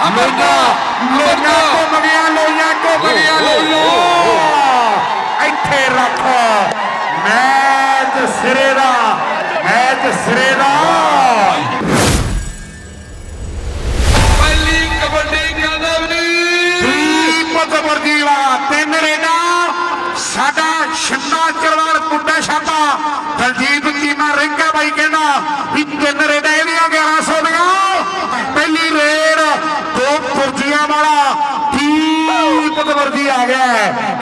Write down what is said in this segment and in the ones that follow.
ਲੋਈਆਂ ਲੋਈਆਂ ਘੁੰਮ ਗਿਆ ਲੋਈਆਂ ਘੁੰਮ ਗਿਆ ਲੋਈਆਂ। ਇੱਥੇ ਰੱਖ ਮੈਚ ਸਿਰੇ ਦਾ ਮੈਚ ਸਿਰੇ ਦਾ। ਪਹਿਲੀ ਕਬੱਡੀ ਕਦਮਨੀ ਦੀਪਕ ਵਰਦੀਵਾ ਤਿੰਨ ਰੇਡਾ। ਸਾਡਾ ਛੰਨਾ ਚਰਵਾਲ ਪੁੱਡਾ ਛਾਪਾ। ਦਲਜੀਤ ਕੀਮਾ ਰਿੰਗਾ ਬਾਈ ਕਹਿੰਦਾ ਵੀ ਤਿੰਨ ਰੇਡਾ ਇਹਦੀਆਂ 1100 ਦੀਆਂ ਪਹਿਲੀ ਰੇਡ ਦੋ ਪੁਰਜੀਆਂ ਵਾਲਾ ਦੀਪਕ ਵਰਦੀ ਆ ਗਿਆ।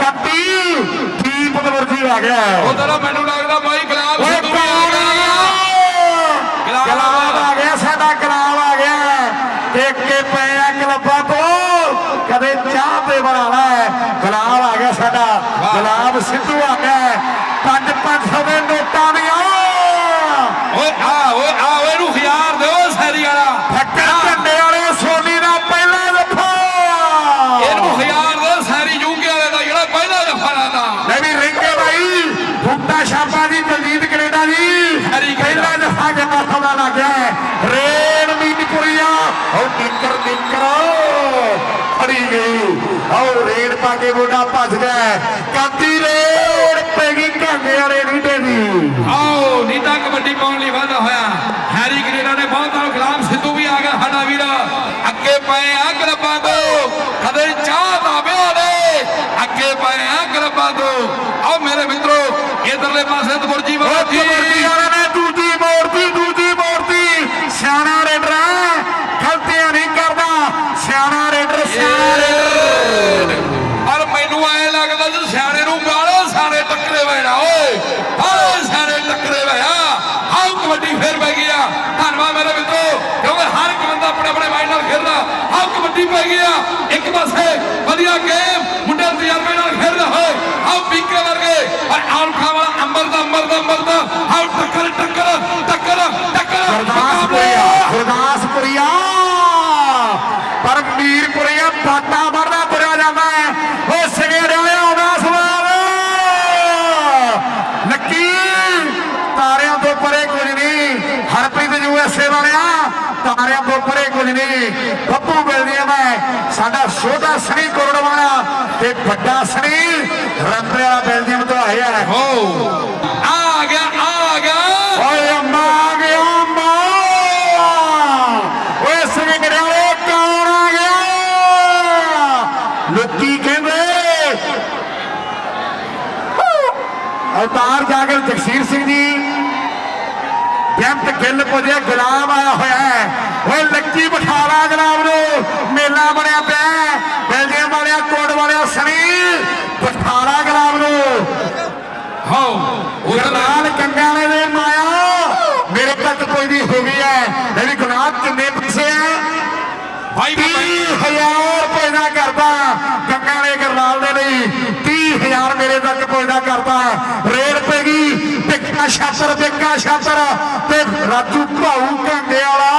ਕੱਪੀ ਦੀਪਕ ਵਰਦੀ ਆ ਗਿਆ। ਉਧਰ ਮੈਨੂੰ ਲੱਗਦਾ ਬਾਈ ਗਲਾਬ ਸਿੱਧੂ ਵੀ ਆ ਗਿਆ? ਗਲਾਬ ਆ ਗਿਆ। ਸਾਡਾ ਗਲਾਬ ਆ ਗਿਆ ਦੇਖ ਕੇ ਪਏ ਆ ਕਲੱਬਾਂ ਤੋਂ। ਕਦੇ ਚਾਹ ਤੇ ਬਣਾਣਾ ਗਲਾਬ ਆ ਗਿਆ ਸਾਡਾ। ਗਲਾਬ ਸਿੱਧੂ ਆ ਗਿਆ। ਪੰਜ 500 ਦੇ ਨੋਟਾਂ ਦੀਆਂ। ਓਏ ਆ ਓਏ ਆ ਓਏ ਨੂੰ ਖਿਆਰ ਦਿਓ ਸੈਰੀ ਵਾਲਾ ਫੱਟਾ ਝੰਡੇ ਵਾਲੇ ਸੋਨੀ ਦਾ ਪਹਿਲਾ ਜੱਫਾ ਇਹਨੂੰ ਖਿਆਰ ਦਿਓ ਸੈਰੀ ਯੂਕੇ ਵਾਲੇ ਦਾ ਜਿਹੜਾ ਪਹਿਲਾ ਜਫਾ ਲਾਦਾ ਲੈ ਵੀ ਰਿੰਗੇ ਬਾਈ ਬੁੱਟਾ ਸ਼ਾਬਾ ਦੀ ਦਲਜੀਤ ਕੈਨੇਡਾ ਦੀ ਹਰੀ ਕੈਨੇਡਾ। ਪਹਿਲਾ ਜਫਾ ਜੱਫਾ ਸੌਦਾ ਲੱਗ ਗਿਆ ਹੈ। ਰੇਡ ਮੀਨਪੁਰੀਆ ਉਹ ਨਿੱਕਰ ਨਿੱਕਰ ਫੜੀ ਗਈ ਉਹ ਰੇਡ ਪਾ ਕੇ ਗੋਡਾ ਭੱਜ ਗਿਆ ਕਾਤੀ ਰੇਡ ਪੈ ਗਈ ਘਾਂਗੇ ਵਾਲੇ ਨੀਟੇ ਦੀ। ਆਓ ਨੀਤਾ ਕਬੱਡੀ ਪਾਉਣ ਲਈ ਵਾਧਾ ਹੋਇਆ। ਹੈਰੀ ਕੈਨੇਡਾ ਨੇ ਬਹੁਤ ਨਾਲ ਗੁਲਾਮ ਸਿੱਧੂ ਵੀ ਆ ਗਿਆ ਸਾਡਾ ਵੀਰ। ਅੱਗੇ ਪਏ ਆ ਗਲਬਾਂ ਤੋਂ। ਕਦੇ ਚਾਹ ਦਾ ਵਿਆਹ ਨੇ ਅੱਗੇ ਪਏ ਆ ਗਲਬਾਂ ਤੋਂ। ਆਓ ਮੇਰੇ ਮਿੱਤਰੋ ਇਧਰਲੇ ਪਾਸੇ ਤਬੁਰਜੀ ਵਾਲਾ ਨੇ ਦੂਜੀ ਮੋੜਤੀ ਦੂਜੀ ਮੋੜਤੀ। ਸਿਆਣਾ ਹੈ, ਗਲਤੀਆਂ ਨਹੀਂ ਕਰਦਾ ਸਿਆਣਾ ਰੇਡਰ ਸਿਆਣਾ ਰੇਡਰ ਪਰ ਮੈਨੂੰ ਐ ਲੱਗਦਾ ਜੀ ਸਿਆਣੇ ਨੂੰ ਬਾਲੇ ਸਾਰੇ ਟੱਕਰੇ ਵੈਣਾ ਓਏ ਬਾਲੇ ਸਾਰੇ ਟੱਕਰੇ ਵੈਆ ਆਓ ਕਬੱਡੀ ਫੇਰ ਪੈ ਗਿਆ ਧੰਨਵਾਦ ਮੇਰੇ ਮਿੱਤਰੋ ਕਿਉਂਕਿ ਹਰ ਇੱਕ ਬੰਦਾ ਆਪਣੇ ਆਪਣੇ ਮਾਈਂਡ ਨਾਲ ਖੇਡਦਾ ਆਓ ਕਬੱਡੀ ਪੈ ਗਿਆ। ਇੱਕ ਪਾਸੇ ਵਧੀਆ ਗੇਮ ਮੁੰਡੇ ਤਜਰਬੇ ਨਾਲ ਖੇਡਦਾ ਹੋਏ ਆਓ ਪੀਕੇ ਵਰਗੇ। ਔਰ ਆਲਖਾ ਵਾਲਾ ਅੰਬਰ ਦਾ ਅੰਬਰ ਦਾ ਅੰਬਰ ਦਾ ਆਓ ਟੱਕਰ ਟੱਕਰ ਟੱਕਰ ਟੱਕਰ ਗੁਰਦਾਸਪੁਰੀਆ ਗੁਰਦਾਸਪੁਰੀਆ ਪਰ ਮੀਰਪੁਰੀਆ ਬਾਟਾ ਵਰਦਾ ਤੁਰਿਆ ਜਾਂਦਾ ਹੈ ਉਹ ਸਵੇਰੇ ਆਉਂਦਾ ਸਵਾਲ ਲੱਕੀ ਤਾਰਿਆਂ ਤੋਂ ਪਰੇ ਕੁਝ ਨਹੀਂ ਹਰਪ੍ਰੀਤ ਯੂਐਸਏ ਵਾਲਿਆ ਤਾਰਿਆਂ ਤੋਂ ਪਰੇ ਕੁਝ ਨਹੀਂ ਬੱਬੂ ਮਿਲਦੀਆਂ ਮੈਂ ਸਾਡਾ ਛੋਟਾ ਸਣੀ ਕਰੋੜ ਵਾਲਾ ਤੇ ਵੱਡਾ ਸਣੀ ਰੰਬੇ ਵਾਲਾ ਬੈਲਜੀਅਮ ਤੋਂ ਆਇਆ ਹੈ। ਹੋ। ਆ ਗਿਆ ਆ ਗਿਆ। ਓਏ ਅੰਮਾ ਆ ਗਿਆ ਅੰਮਾ ਓਏ ਸਵਿੰਗੜਿਆ ਓਏ ਕੌਣ ਆ ਗਿਆ? ਲੋਕੀ ਕਹਿੰਦੇ। ਅਵਤਾਰ ਜਾਗਰ ਜਗਸੀਰ ਸਿੰਘ ਜੀ ਬੇਅੰਤ ਗਿੱਲ ਪੁੱਜੇ ਗੁਲਾਮ ਆਇਆ ਹੋਇਆ ਹੈ। ਓਏ ਲੱਕੀ ਬਠਾਲਾ ਗੁਲਾਮ ਨੂੰ ਮੇਲਾ ਬਣਿਆ ਪਿਆ ਹੈ। ਬੈਲਜੀਅਮ ਵਾਲਿਆ ਕੋਟ ਵਾਲਿਆ ਸਣੀ ਬਠਾਲਾ ਗੁਲਾਮ ਨੂੰ ਹੋ ਉਧਰ ਗਰਨਾਲ ਕੰਗਾਂ ਵਾਲੇ ਦੇ ਮਾਇਆ ਮੇਰੇ ਤੱਕ ਕੋਈ ਨਹੀਂ ਹੋ ਗਈ ਹੈ ਮੇਰੀ ਗੁਨਾਹ ਕਿੰਨੇ ਪਿੱਛੇ ਹੈ ਭਾਈ ਬਾਬਾ 30000 ਪੈਦਾ ਕਰਦਾ ਕੰਗਾਂ ਵਾਲੇ ਗਰਨਾਲ ਦੇ ਲਈ 30000 ਮੇਰੇ ਤੱਕ ਪੈਦਾ ਕਰਦਾ ਰੇਡ ਪੈ ਗਈ ਟਿੱਕਾ ਛਾਤਰ ਟਿੱਕਾ ਛਾਤਰ ਤੇ ਰਾਜੂ ਭਾਊ ਕੰਗੇ ਵਾਲਾ।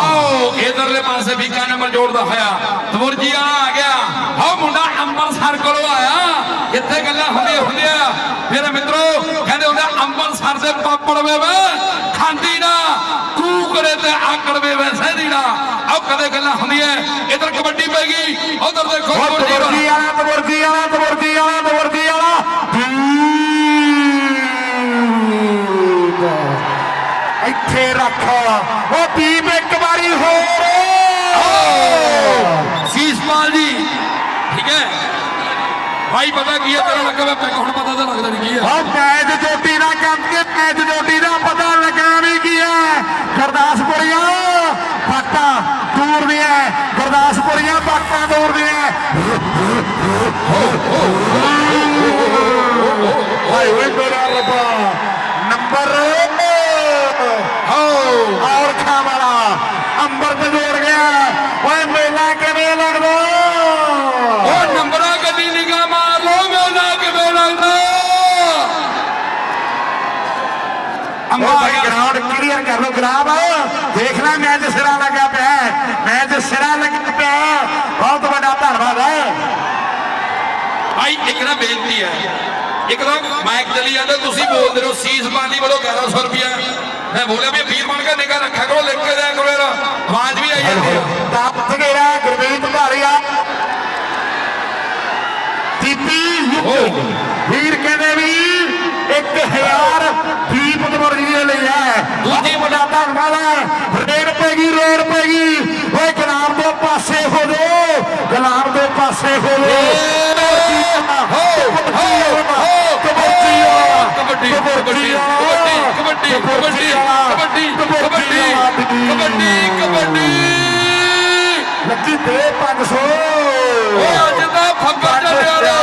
ਆਓ ਇਧਰਲੇ ਪਾਸੇ ਵੀਕਾ ਨੰਬਰ ਜੋੜਦਾ ਹੋਇਆ। ਤਵਰਜੀ ਆ ਗਿਆ। ਆਓ ਮੁੰਡਾ ਅੰਮ੍ਰਿਤਸਰ ਕੋਲੋਂ ਆਇਆ। ਇੱਥੇ ਗੱਲਾਂ ਹੁੰਦੀਆਂ ਹੁੰਦੀਆਂ। ਮੇਰੇ ਮਿੱਤਰੋ ਕਹਿੰਦੇ ਹੁੰਦੇ ਅੰਮ੍ਰਿਤਸਰ ਦੇ ਪਾਪੜ ਵੇ ਵੇ ਖਾਂਦੀ ਨਾ। ਕੂਕਰੇ ਤੇ ਆਕੜ ਵੇ ਵੇ ਸਹਿਦੀ ਨਾ। ਆਓ ਕਦੇ ਗੱਲਾਂ ਹੁੰਦੀਆਂ। ਇਧਰ ਕਬੱਡੀ ਪੈ ਗਈ। ਉਧਰ ਦੇਖੋ ਤਵਰਜੀ ਵਾਲਾ ਤਵਰਜੀ ਵਾਲਾ ਤਵਰਜੀ ਵਾਲਾ ਤਵਰਜੀ ਵਾਲਾ ਤਵਰਜੀ ਵਾਲਾ ਦੀਪ ਇੱਥੇ ਰੱਖ ਉਹ ਦੀਪ ਇੱਕ ਵਾਰੀ ਹੋਰ ਸੀਸਪਾਲ ਜੀ ਠੀਕ ਹੈ ਭਾਈ ਪਤਾ ਕੀ ਹੈ ਤੇਰਾ ਲੱਗਾ ਵਾ ਪੈਕ ਹੁਣ ਪਤਾ ਤਾਂ ਲੱਗਦਾ ਨਹੀਂ ਕੀ ਹੈ ਉਹ ਮੈਚ ਜੋਟੀ ਦਾ ਕੰਮ ਕੇ ਮੈਚ ਜੋਟੀ ਦਾ ਪਤਾ ਲੱਗਣਾ ਨਹੀਂ ਕੀ ਹੈ ਗੁਰਦਾਸਪੁਰੀਆ ਬਾਟਾ ਦੂਰ ਨਹੀਂ ਹੈ ਗੁਰਦਾਸਪੁਰੀਆ ਬਾਟਾ ਦੂਰ ਨਹੀਂ ਹੈ ਹਾਏ ਓਏ ਮੇਰਾ ਰੱਬਾ ਨੰਬਰ ਹੋ ਔਰ ਖਾ ਵਾਲਾ ਅੰਬਰ ਤੇ ਜੋੜ ਗਿਆ ਓਏ ਮੇਲਾ ਕਿਵੇਂ ਲੱਗਦਾ ਉਹ ਨੰਬਰਾਂ ਗੱਡੀ ਨਿਗਾਹ ਮਾਰ ਲੋ ਮੇਲਾ ਕਿਵੇਂ ਲੱਗਦਾ ਉਹ ਭਾਈ ਗਰਾਊਂਡ ਕਲੀਅਰ ਕਰ ਲੋ ਗਰਾਬ ਦੇਖ ਲੈ ਮੈਚ ਸਿਰਾ ਲੱਗਾ ਪਿਆ ਹੈ। ਮੈਚ ਸਿਰਾ ਲੱਗਾ ਪਿਆ ਹੈ। ਬਹੁਤ ਵੱਡਾ ਧੰਨਵਾਦ ਹੈ ਭਾਈ ਇੱਕ ਨਾ ਬੇਨਤੀ ਹੈ ਇੱਕ ਤਾਂ ਮਾਈਕ ਚੱਲੀ ਜਾਂਦਾ ਤੁਸੀਂ ਬੋਲਦੇ ਰਹੋ ਸੀਸ ਬਾਲੀ ਵੱਲੋਂ 1100 ਰੁਪਿਆ ਮੈਂ ਬੋਲਿਆ ਵੀ ਵੀਰ ਬਣ ਕੇ ਨਿਗਾਹ ਰੱਖਿਆ ਕਰੋ ਲਿਖ ਕੇ ਦਿਆ ਕਰੋ ਯਾਰ ਆਵਾਜ਼ ਵੀ ਆਈ ਜਾਂਦੀ ਹੈ ਦੱਸ ਕੇ ਗੀਤ ਧਾਰਿਆ ਦੀਪੀ ਯੁੱਧ ਵੀਰ ਕਹਿੰਦੇ ਵੀ 1000 ਦੀਪ ਦਵਰਜੀ ਦੇ ਲਈ ਹੈ ਦੂਜੀ ਹੈ ਰੇਡ ਪੈਗੀ ਰੇਡ ਪੈਗੀ ਓਏ ਗੁਲਾਮ ਦੇ ਪਾਸੇ ਹੋ ਜੋ। ਗੁਲਾਮ ਦੇ ਪਾਸੇ ਹੋ ਜੋ। ਕਬੱਡੀ ਕਬੱਡੀ ਕਬੱਡੀ ਕਬੱਡੀ ਕਬੱਡੀ ਕਬੱਡੀ ਕਬੱਡੀ ਕਬੱਡੀ ਲੱਗੀ ਦੇ 500 ਓਏ ਅੱਜ ਤਾਂ ਫੱਬਰ ਚੱਲਿਆ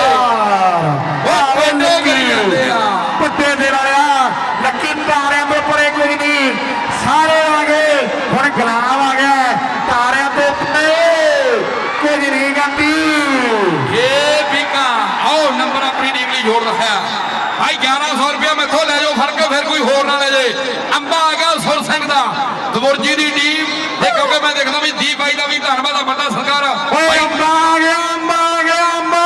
ਓਏ ਪੱਟੇ ਕਰੀ ਜਾਂਦੇ ਆ ਪੱਟੇ ਦੇ ਵਾਲਿਆ ਲੱਕੀ ਤਾਰਿਆਂ ਦੇ ਉੱਪਰ ਕੁਝ ਨਹੀਂ ਸਾਰੇ ਆ ਗਏ ਹੁਣ ਗੁਲਾਮ ਆ ਗਿਆ ਤਾਰਿਆਂ ਦੇ ਉੱਤੇ ਕੁਝ ਨਹੀਂ ਗੰਦੀ ਇਹ ਵੀਕਾ ਆਓ ਨੰਬਰ ਆਪਣੀ ਟੀਮ ਲਈ ਜੋੜ ਰੱਖਿਆ ਭਾਈ 1100 ਰੁਪਇਆ ਮੈਥੋਂ ਲੈ ਜਾਓ ਫੜ ਕੇ ਫਿਰ ਕੋਈ ਹੋਰ ਨਾ ਲੈ ਜੇ ਅੰਬਾ ਆ ਗਿਆ ਸੁਰ ਸਿੰਘ ਦਾ ਦਬੁਰਜੀ ਦੀ ਟੀਮ ਤੇ ਕਿਉਂਕਿ ਮੈਂ ਦੇਖਦਾ ਵੀ ਦੀਪ ਬਾਈ ਦਾ ਵੀ ਧੰਨਵਾਦ ਆ ਵੱਡਾ ਸਰਕਾਰ ਓਏ ਅੰਬਾ ਆ ਗਿਆ ਅੰਬਾ ਆ ਗਿਆ ਅੰਬਾ!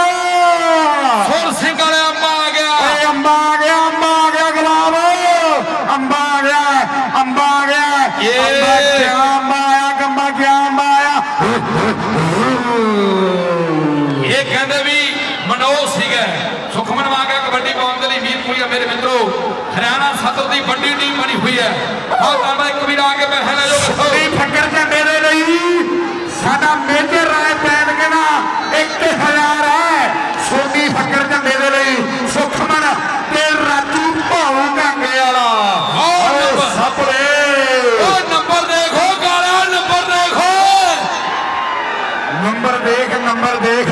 ਸੁਰ ਸਿੰਘ ਵਾਲੇ ਅੰਬਾ ਆ ਗਿਆ। ਓਏ ਅੰਬਾ ਆ ਗਿਆ ਅੰਬਾ ਆ ਗਿਆ ਗੁਲਾਮ ਅੰਬਾ ਆ ਗਿਆ ਅੰਬਾ ਆ ਗਿਆ। ਏ। ਅੰਬਾ ਗਿਆ ਅੰਬਾ ਆਇਆ ਗੰਬਾ ਗਿਆ ਅੰਬਾ ਆਇਆ? ਇਹ ਕਹਿੰਦੇ ਵੀ ਮਨੋਜ ਸੀਗਾ। ਸੁਖਮਨ ਆ ਗਿਆ ਕਬੱਡੀ ਪਾਉਣ ਦੇ ਲਈ ਵੀਰਪੁਰੀਆ ਮੇਰੇ ਮਿੱਤਰੋ। ਹਰਿਆਣਾ ਸਦਰ ਦੀ ਵੱਡੀ ਟੀਮ ਬਣੀ ਹੋਈ ਹੈ ਆਹ ਤੁਹਾਡਾ ਇੱਕ ਵੀਰ ਆ ਕੇ ਪੈਸੇ ਲੈ ਜਾਓ ਦੱਸੋ ਸੋਨੀ ਫੱਕਰ ਝੰਡੇ ਦੇ ਲਈ ਸਾਡਾ ਮੇਜਰ ਰਾਏ ਪੈਨ ਕਹਿੰਦਾ 1000 ਹੈ ਸੋਨੀ ਫੱਕਰ ਝੰਡੇ ਦੇ ਲਈ ਸੁਖਮਨ ਤੇ ਰਾਜੂ ਭਾਉ ਕਾਂਗੇ ਵਾਲਾ ਆਹ ਓਏ ਨੰਬਰ। ਸਾਪਰੇ ਉਹ ਨੰਬਰ ਦੇਖੋ ਕਾਲਾ ਨੰਬਰ ਦੇਖੋ ਨੰਬਰ ਦੇਖ ਨੰਬਰ ਦੇਖ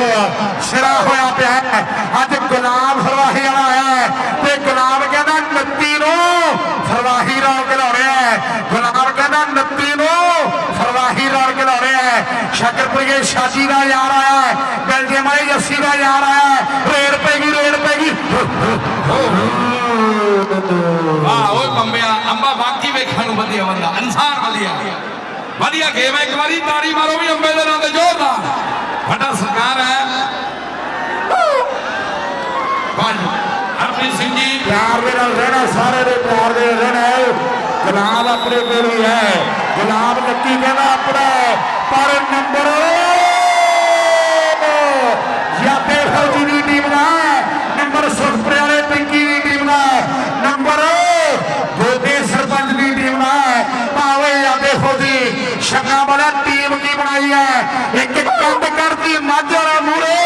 ਸਿਰਾ ਹੋਇਆ ਪਿਆ ਹੈ। ਅੱਜ ਗੁਲਾਮ ਫਰਵਾਹੀ ਵਾਲਾ ਆਇਆ ਤੇ ਗੁਲਾਮ ਕਹਿੰਦਾ 29 ਨੂੰ ਫਰਵਾਹੀ ਰੌਣਕ ਲਾਉਣੇ ਗੁਲਾਮ ਕਹਿੰਦਾ 29 ਨੂੰ ਫਰਵਾਹੀ ਰੌਣਕ ਲਾਉਣੇ ਸ਼ਕਰਪੁਰੀਏ ਸ਼ਾਜੀ ਦਾ ਯਾਰ ਆਇਆ ਬੈਲਜੀਅਮ ਵਾਲੀ ਜੱਸੀ ਦਾ ਯਾਰ ਆਇਆ ਹੈ। ਰੇਡ ਪੈਗੀ ਰੇਡ ਪੈਗੀ ਵਾਹ, ਓਏ ਬੰਬਿਆ, ਅੰਬਾ ਵਾਕੀ ਵੇਖਣ ਨੂੰ ਵਧੀਆ ਬੰਦਾ, ਇਨਸਾਨ ਵਧੀਆ। ਵਧੀਆ ਗੇਮ ਹੈ, ਇੱਕ ਵਾਰੀ ਤਾੜੀ ਮਾਰੋ ਵੀ ਅੰਬੇ ਦੇ ਨਾਂ ਤੇ ਜ਼ੋਰਦਾਰ। ਵੱਡਾ ਸਰਕਾਰ ਹੈ ਭਾਈ ਹਰਪ੍ਰੀਤ ਪਿਆਰ ਦੇ ਨਾਲ ਰਹਿਣਾ ਸਾਰੇ ਦੇ ਪਿਆਰ ਦੇ ਨਾਲ ਰਹਿਣਾ ਹੈ। ਗੁਲਾਬ ਆਪਣੇ ਕੋਲ ਹੀ ਹੈ ਗੁਲਾਬ ਲੱਕੀ ਕਹਿੰਦਾ ਆਪਣਾ ਪਰ ਨੰਬਰ ਯਾਦੇ ਫੌਜੀ ਦੀ ਟੀਮ ਦਾ ਹੈ, ਨੰਬਰ ਸੁਖਪੁਰੇ ਵਾਲੇ ਪਿੰਕੀ ਦੀ ਟੀਮ ਦਾ ਹੈ, ਨੰਬਰ ਗੋਦੇ ਸਰਪੰਚ ਦੀ ਟੀਮ ਦਾ ਹੈ। ਭਾਵੇਂ ਯਾਦੇ ਫੌਜੀ ਛੱਗਾ ਵਾਲਾ ਟੀਮ ਕੀ ਬਣਾਈ ਹੈ ਇੱਕ ਕੰਡ ਕਰਦੀ ਮੱਝ ਵਾਲਾ ਮੂਰੇ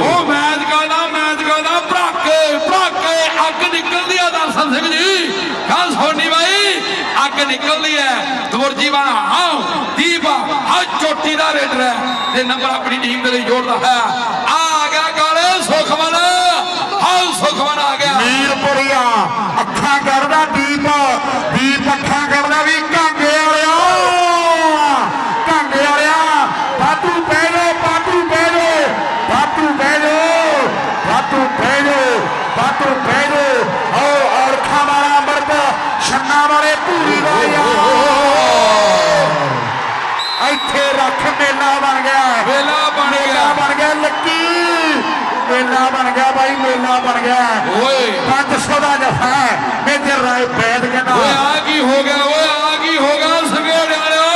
ਉਹ ਮੈਚ ਕਰਦਾ ਮੈਚ ਕਰਦਾ ਭਰਾਕੇ ਭਰਾਕੇ ਅੱਗ ਨਿਕਲਦੀ ਆ ਦਰਸ਼ਨ ਸਿੰਘ ਜੀ। ਕੱਲ ਸੋਨੀ ਬਾਈ, ਅੱਗ ਨਿਕਲਦੀ ਹੈ ਦੁਰਜੀ ਵਾਲਾ ਆਓ। ਦੀਪ ਆ ਚੋਟੀ ਦਾ ਰੇਡਰ ਹੈ ਤੇ ਨੰਬਰ ਆਪਣੀ ਟੀਮ ਦੇ ਲਈ ਜੋੜਦਾ ਹੈ। ਆ ਆ ਗਿਆ ਕਾਲੇ ਸੁਖਮਨ। ਆਓ ਸੁਖਮਨ ਆ ਗਿਆ। ਮੀਰਪੁਰੀਆ, ਅੱਖਾਂ ਕਰਦਾ ਦੀਪ। ਦੀਪ ਅੱਖਾਂ ਕਰਦਾ ਵੀ ਗਿਆ। ਵੇਲਾ ਬਣ ਮੇਲਾ ਗਿਆ ਬਣ ਗਿਆ ਲੱਕੀ। ਮੇਲਾ ਬਣ ਗਿਆ ਬਾਈ ਮੇਲਾ ਬਣ ਗਿਆ। ਓਏ। 500 ਦਾ ਜਫਾ ਮੇਜਰ ਰਾਏ ਬੈਦ ਕਹਿੰਦਾ। ਓਏ ਆ ਕੀ ਹੋ ਗਿਆ? ਓਏ ਆ ਕੀ ਹੋ ਗਿਆ? ਸੰਗੇੜ ਵਾਲਿਓ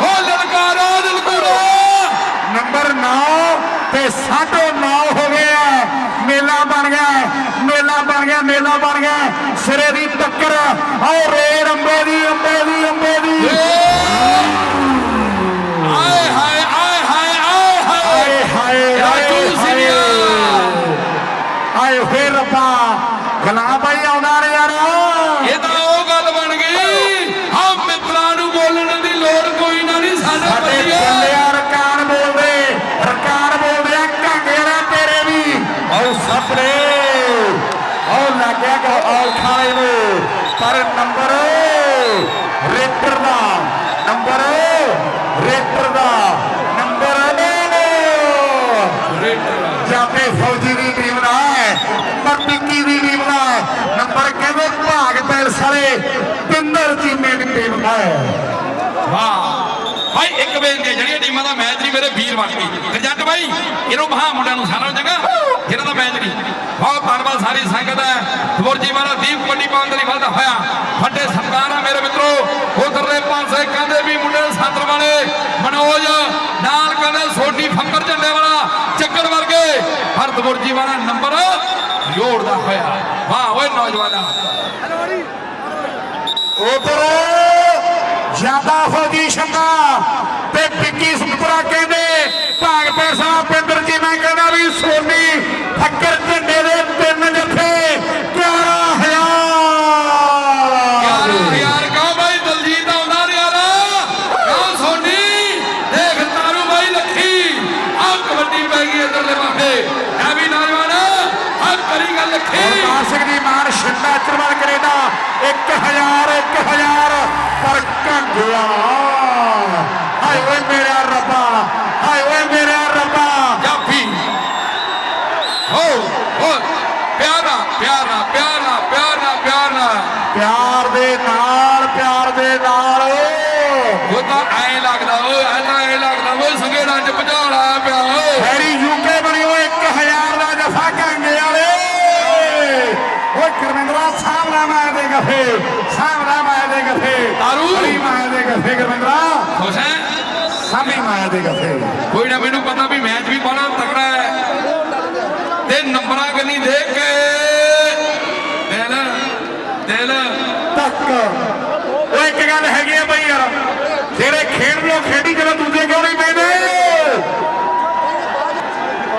ਓ ਲਲਕਾਰਾ ਲਲਕਾਰਾ। ਨੰਬਰ 9 ਤੇ 9.5 ਹੋ ਗਿਆ ਮੇਲਾ ਬਣ ਗਿਆ ਮੇਲਾ ਬਣ ਗਿਆ ਮੇਲਾ ਬਣ ਗਿਆ। ਸਿਰੇ ਦੀ ਟੱਕਰ। ਆਓ ਰੇਡ ਅੰਬੇ ਦੀ ਅੰਬੇ ਦੀ ਅੰਬੇ ਦੀ ਆਏ ਹਾਏ ਆਏ ਹਾਏ ਆਏ ਹਾਏ ਆਏ ਹਾਏ ਰਾਜੂ ਆਏ ਸਿਰਿਆ। ਆਏ ਫੇਰ ਰੱਬਾ। ਗੁਲਾਮ ਭਾਈ ਆਉਂਦਾ ਨੇ ਯਾਰ। ਇਹ ਤਾਂ ਉਹ ਗੱਲ ਬਣ ਗਈ। ਹਾਂ ਮਿੱਤਰਾਂ ਨੂੰ ਬੋਲਣ ਦੀ ਲੋੜ ਕੋਈ ਨਾ ਨਹੀਂ ਸਾਡੇ ਬੱਚਿਓ ਬੱਲਿਆ ਰਕਾਨ ਬੋਲਦੇ। ਰਕਾਨ ਬੋਲਦੇ ਆ ਵਾਲਾ ਤੇਰੇ ਵੀ। ਆਓ ਸਪਨੇ ਆਓ ਲੱਗਿਆ ਕਿ ਆਲ ਖਾਲੇ ਨੂੰ। ਪਰ ਨੰਬਰ ਰੇਟਰ ਦਾ। ਨੰਬਰ ਰੇਟਰ ਦਾ। ਨੰਬਰ ਜਾਪੇ ਟੀਮਾਂ ਦਾ ਮੈਚ ਨਹੀਂ ਮੇਰੇ ਵੀਰ ਬਣ ਗਈ ਰਜੰਟ ਬਾਈ ਇਹਨੂੰ ਮਹਾ ਮੁੰਡਿਆਂ ਨੂੰ ਸਾਰਿਆਂ ਨੂੰ ਚੰਗਾ। ਦਾ ਮੈਚ ਨਹੀਂ। ਬਹੁਤ ਧੰਨਵਾਦ ਸਾਰੀ ਸੰਗਤ ਹੈ। ਦਵਰ ਜੀ ਵਾਲਾ ਦੀਪ ਕਬੱਡੀ ਪਾਉਣ ਲਈ ਵਾਦਾ ਹੋਇਆ। ਫੱਟੇ ਸਰਕਾਰ ਆ ਮੇਰੇ ਮਿੱਤਰੋ। ਉਧਰਲੇ ਪਾਸੇ ਕਹਿੰਦੇ ਵੀ ਮੁੰਡੇ ਸਾਤਰ ਵਾਲੇ ਮਨੋਜ ਨਾਲ ਕਹਿੰਦੇ ਸੋਢੀ ਫੰਗਰ ਝੰਡੇ ਵਾਲਾ ਚੱਕਰ ਵਰਗੇ। ਹਰ ਦਵਰ ਜੀ ਵਾਲਾ ਨੰਬਰ ਜੋੜਦਾ ਹੋਇਆ। ਵਾਹ ਓਏ ਨੌਜਵਾਨਾ। ਉਧਰ ਜ਼ਿਆਦਾ ਫੌਜੀ ਛੰਗਾ ਤੇ ਪਿੱਕੀ ਸੁਪਰਾ ਕਹਿੰਦੇ, ਭਾਗਪੁਰ ਸਾਹਿਬ ਪਿੰਦਰ ਜੀ ਮੈਂ ਕਹਿੰਦਾ ਵੀ ਸੋਨੀ ਫੱਕਰ ਝੰਡੇ ਦੇ ਤਿੰਨ ਜੱਫੇ 11000 11000 ਕਹੋ ਬਾਈ ਦਲਜੀਤ ਆਉਂਦਾ ਨਿਆਰਾ ਕਹੋ ਸੋਨੀ ਦੇਖ ਤਾਰੂ ਬਾਈ ਲੱਖੀ ਆ ਕਬੱਡੀ ਪੈ ਗਈ ਇਧਰਲੇ ਪਾਸੇ ਐ ਵੀ ਨੌਜਵਾਨ ਆ ਕਰੀ ਗੱਲ ਲੱਖੀ ਅਵਤਾਰ ਸਿੰਘ ਦੀ ਮਾਨ ਛਿੰਦਾ ਚਰਵਾਲ ਕੈਨੇਡਾ 1000 1000 ਪਰ ਕੰਗਿਆ ਹਾਏ ਓਏ ਮੇਰਾ ਰੱਬਾ ਹਾਏ ਓਏ ਮੇਰਾ ਰੱਬਾ ਜਾਫੀ ਹੋ ਹੋ ਪਿਆਰਾ ਪਿਆਰਾ ਪਿਆਰਾ ਪਿਆਰਾ ਪਿਆਰਾ ਪਿਆਰ ਦੇ ਨਾਲ ਪਿਆਰ ਦੇ ਨਾਲ ਉਹ ਤਾਂ ਐ ਲੱਗਦਾ ਓਏ ਐ ਤਾਂ ਐ ਲੱਗਦਾ ਓਏ ਸੰਗੇ ਰੰਜ ਭਜਾਲਾ ਪਿਆ ਓਏ ਹੈਰੀ ਯੂਕੇ ਬਣੀ ਓਏ 1000 ਦਾ ਜਫਾ ਕੰਗੇ ਵਾਲੇ ਓਏ ਗੁਰਮਿੰਦਰਾ ਸਾਹਮਣਾ ਗਫੇ ਸਾਹਮਣਾ ਮਾਇਆ ਦੇ ਗਫੇ ਤਾਰੂ। ਮਾਇਆ ਦੇ ਗਫੇ ਗੁਰਮਿੰਦਰਾ ਖੁਸ਼ ਹੈ? ਸਾਹਮਣੀ ਮਾਇਆ ਦੇ ਗਫੇ ਕੋਈ ਨਾ ਮੈਨੂੰ ਪਤਾ ਵੀ ਮੈਚ ਵੀ ਬੜਾ ਤਕੜਾ ਹੈ। ਤੇ ਨੰਬਰਾਂ ਕੰਨੀ ਦੇਖ ਕੇ ਦਿਲ ਦਿਲ। ਤੱਕ ਉਹ ਇੱਕ ਗੱਲ ਹੈਗੀ ਆ ਬਈ ਯਾਰ ਜਿਹੜੇ ਖੇਡ ਲੋ ਖੇਡੀ ਚਲੋ ਦੂਜੇ ਕਿਉਂ ਨਹੀਂ ਪੈਂਦੇ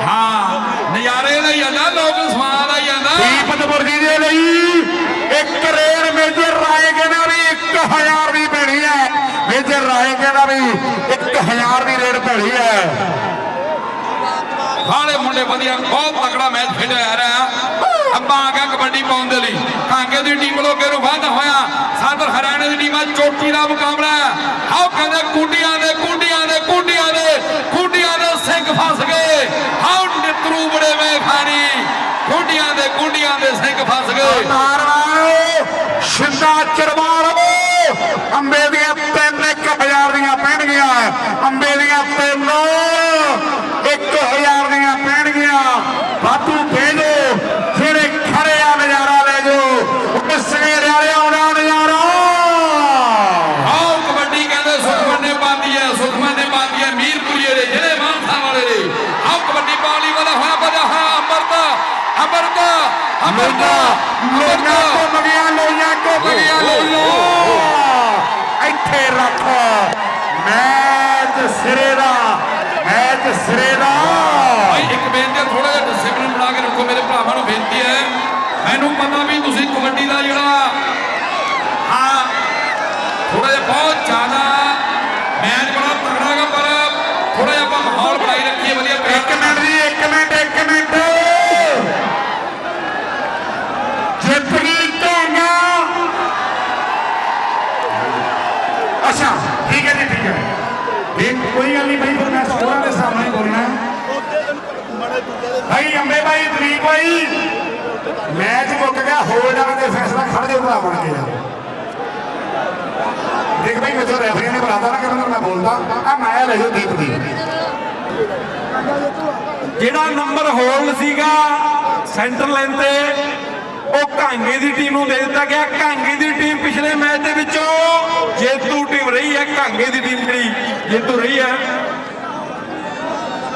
ਹਾਂ ਨਜ਼ਾਰੇ ਦਾ ਹੀ ਜਾਂਦਾ ਲੋਕ ਸਵਾਦ ਆ ਜਾਂਦਾ ਦੀਪਤ ਬੁਰਜੀ ਦੇ ਲਈ ਇੱਕ ਰੇਡ ਮੇਜਰ ਰਾਏ ਕਹਿੰਦਾ ਵੀ 1000 ਦੀ ਪੈਣੀ ਹੈ ਮੇਜਰ ਕਹਿੰਦਾ ਵੀ 1000 ਦੀ ਰੇਡ ਪੈਣੀ ਹੈ। ਹਾਲੇ ਮੁੰਡੇ ਵਧੀਆ ਬਹੁਤ ਤਕੜਾ ਮੈਚ ਖੇਡਿਆ ਜਾ ਰਿਹਾ। ਅੱਬਾ ਆ ਗਿਆ ਕਬੱਡੀ ਪਾਉਣ ਦੇ ਲਈ। ਕਾਂਗੇ ਦੀ ਟੀਮ ਲੋਕੇ ਨੂੰ ਵਾਧਾ ਹੋਇਆ। ਸਾਦਰ ਹਰਿਆਣੇ ਦੀ ਟੀਮ ਆ ਚੋਟੀ ਦਾ ਮੁਕਾਬਲਾ ਆਓ ਕਹਿੰਦੇ ਕੁੰਡੀਆਂ ਦੇ ਕੁੰਡੀਆਂ ਦੇ ਕੁੰਡੀਆਂ ਦੇ ਕੁੰਡੀਆਂ ਦੇ ਸਿੰਘ ਫਸ ਗਏ। ਹਾਉ ਨਿਤਰੂ ਬੜੇ ਵੇ ਖਾਣੀ। ਕੁੰਡੀਆਂ ਦੇ ਕੁੰਡੀਆਂ ਦੇ ਸਿੰਘ ਫਸ ਗਏ। ਸ਼ਿੰਦਾ ਚਰਵਾਲ ਅੰਬੇ ਦੀਆਂ ਤਿੰਨ 1000 ਦੀਆਂ ਪੈਣਗੀਆਂ ਅੰਬੇ ਦੀਆਂ ਤਿੰਨ 1000 ਦੀਆਂ ਪੈਣਗੀਆਂ ਬਾਤੂ ਭੇਜੋ ਜਿਹੜੇ ਖੜੇ ਆ ਨਜ਼ਾਰਾ ਲੈ ਜੋ ਕਿਸਨੇ ਵਾਲੇ ਆਉਣਾ ਨਜ਼ਾਰਾ ਆਓ ਕਬੱਡੀ ਕਹਿੰਦੇ ਸੁਖਮਨ ਨੇ ਪਾਉਂਦੀ ਹੈ ਸੁਖਮਨ ਨੇ ਪਾਉਂਦੀ ਹੈ ਮੀਰਪੁਰੀਏ ਦੇ ਜਿਹੜੇ ਮਾਨਸਾ ਵਾਲੇ ਦੇ ਆਓ ਕਬੱਡੀ ਪਾਲੀ ਵਾਲਾ ਹੋਇਆ ਬਜਾ ਹੋਇਆ ਅਮਰਤਾ ਅਮਰਤਾ ਲੋਈਆਂ ਅਮਰਤਾ ਘੁੰਮ ਗਿਆ ਲੋਈਆਂ ਘੁੰਮ ਗਿਆ ਲੋਈਆਂ? ਇੱਥੇ ਰੱਖ। ਮੈਚ ਸਿਰੇ ਦਾ ਮੈਚ ਸਿਰੇ ਦਾ। ਭਾਈ ਇੱਕ ਬੇਨਤੀ ਥੋੜਾ ਜਿਹਾ ਡਿਸਪਲਿਨ ਬਣਾ ਕੇ ਰੱਖੋ। ਮੇਰੇ ਭਰਾਵਾਂ ਨੂੰ ਬੇਨਤੀ ਹੈ। ਮੈਨੂੰ ਪਤਾ ਵੀ ਤੁਸੀਂ ਕਬੱਡੀ ਦਾ ਜਿਹੜਾ ਕੋਈ ਗੱਲ ਨਹੀਂ ਭਾਈ ਫਿਰ ਮੈਂ ਸੋਹਰਾਂ ਦੇ ਸਾਹਮਣੇ ਬੋਲਣਾ। ਭਾਈ ਅੰਬੇ ਭਾਈ ਤਰੀਕ ਭਾਈ ਮੈਚ ਮੁੱਕ ਗਿਆ ਹੋਲਡ ਵਾਲੇ ਦੇ ਫੈਸਲਾ ਖੜ ਦੇ ਭਰਾ ਬਣ ਕੇ ਯਾਰ। ਦੇਖ ਭਾਈ ਮੈਨੂੰ ਰੈਫਰੀ ਨੇ ਬੁਲਾਤਾ ਨਾ ਕਿ ਮੈਂ ਬੋਲਦਾ। ਆ ਮੈਂ ਲੈ ਜੋ ਦੀਪ ਦੀ। ਜਿਹੜਾ ਨੰਬਰ ਹੋਲ ਸੀਗਾ, ਸੈਂਟਰ ਲਾਈਨ ਤੇ ਉਹ ਕਾਂਗੇ ਦੀ ਟੀਮ ਨੂੰ ਦੇ ਦਿੱਤਾ ਗਿਆ। ਕਾਂਗੇ ਦੀ ਟੀਮ ਪਿਛਲੇ ਮੈਚ ਦੇ ਵਿੱਚੋਂ ਜੇਤੂ ਟੀਮ ਰਹੀ ਹੈ। ਕਾਂਗੇ ਦੀ ਟੀਮ ਜਿਹੜੀ ਜੇਤੂ ਰਹੀ ਹੈ।